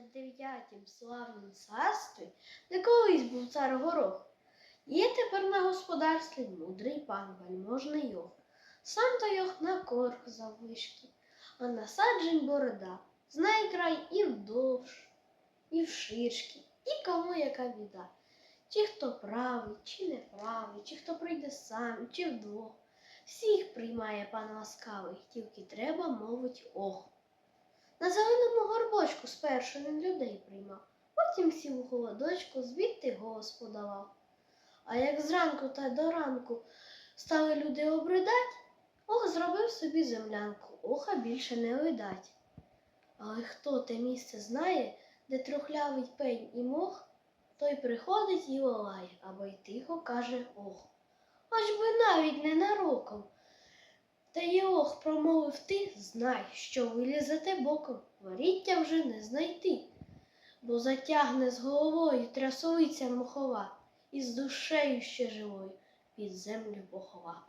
тридцять славнім царстві, де колись був цар горох. Є тепер на господарстві мудрий пан вельможний йох. Сам то йох на корх заввишки, а насаджень борода. Знає край і вдовж, і вширшки, і кому яка біда. Чи хто правий, чи неправий, чи хто прийде сам, чи вдвох. Всіх приймає пан ласкавий, тільки треба мовить ох. На зеленому горбочку спершу він людей приймав, потім сів у холодочку, звідти голос подавав. А як зранку та до ранку стали люди обридать, ох, зробив собі землянку, оха більше не видать. Але хто те місце знає, де трухлявий пень і мох, той приходить і волає, або й тихо каже ох. Хоч би навіть ненароком. Та Єох промовив ти, знай, що вилізете боком, воріття вже не знайти, бо затягне з головою трясовиця мохова, і з душею ще живою під землю похова.